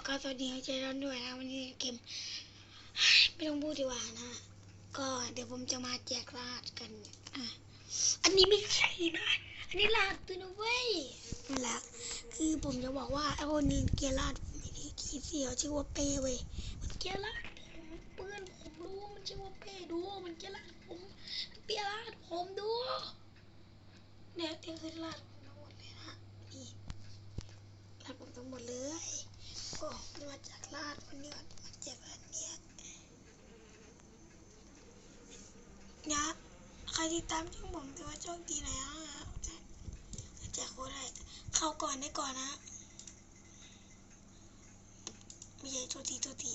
อกราบสวัสดีให้ใจร้อนด้วยนะวันนี้เกมไม่ต้องพูดดีกว่านะ ก็เดี๋ยวผมจะมาแจกรหัสกันอะอันนี้ไม่ใช่นะ อันนี้รหัสตัวนะเว้ยนั่นแหละคือผมจะบอกว่าไอ้คนนี้เกียร์รหัสผมไม่ได้ขี้เสียวชื่อว่าเป้เว้ยมันเกียร์รหัสผมเปื้อนผมดูมันชื่อว่าเป้ดูมันเกียร์รหัสผมเปียร์รหัสผมดูเนี่ยนี่คือรหัสผมทั้งหมดเลยนะนี่ลาดผมทั้งหมดเลย โอ้มาจากลาดวันนี้มาจากอันเนี้ยนะใครที่ตามช่องผมถือว่าโชคดีหน่อยนะจะแจกโค้ดให้เข้าก่อนได้ก่อนนะไม่ใช่โทษทีโทษที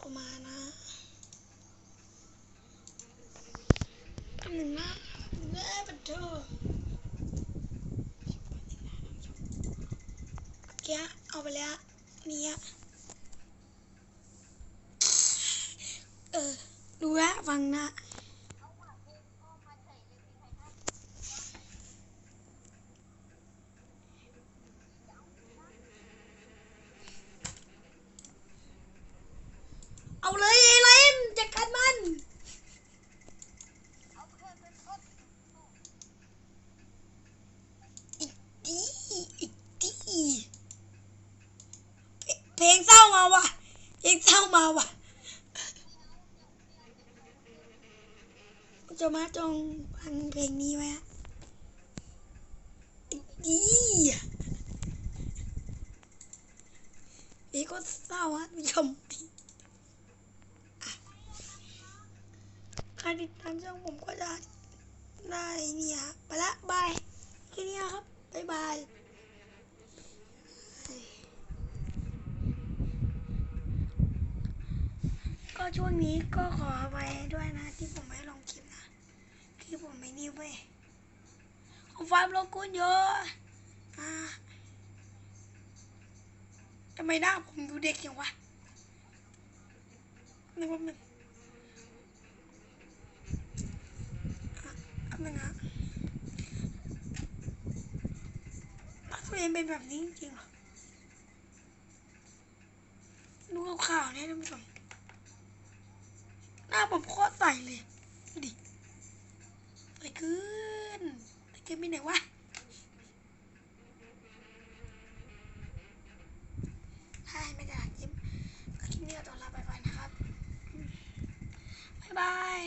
ประมาณนะทำหนึ่งหน้าแม่ปัดเธอแกเอาไปแล้วเนี่ยเออ ดูแลฟังนะ เอาเลยเอเลนจัดการมัน อีกทีอีกทีเพลงเศร้ามาว่ะ เศร้ามาว่ะจะมาจงฟังเพลงนี้ไหมอะอีกทีเพลงก็เศร้าฮะผู้ชมใครติดตามช่องผมก็จะได้เนี่ยไปละบายแค่นี้ครับ บ๊ายบาย ก็ช่วงนี้ก็ขอไปด้วยนะ ที่ผมไม่ลงคลิปนะ ที่ผมไม่นี่เว้ยขอฟาร์มโลกุนเยอะอ่าทำไมหน้าผมดูเด็กอย่างวะนึกว่ามันอะอันนึงอะตัวเองเป็นแบบนี้จริงเหรอดูข่าวเนี่ยท่านผู้ชม ผมโคตรใส่เลยดิอะไรขึ้นอะไรขึ้นไม่ไหนวะถ้าไม่ได้ยิ้มก็คลิปนี้ก็ต้องลาไปไปนะครับ บ๊ายบาย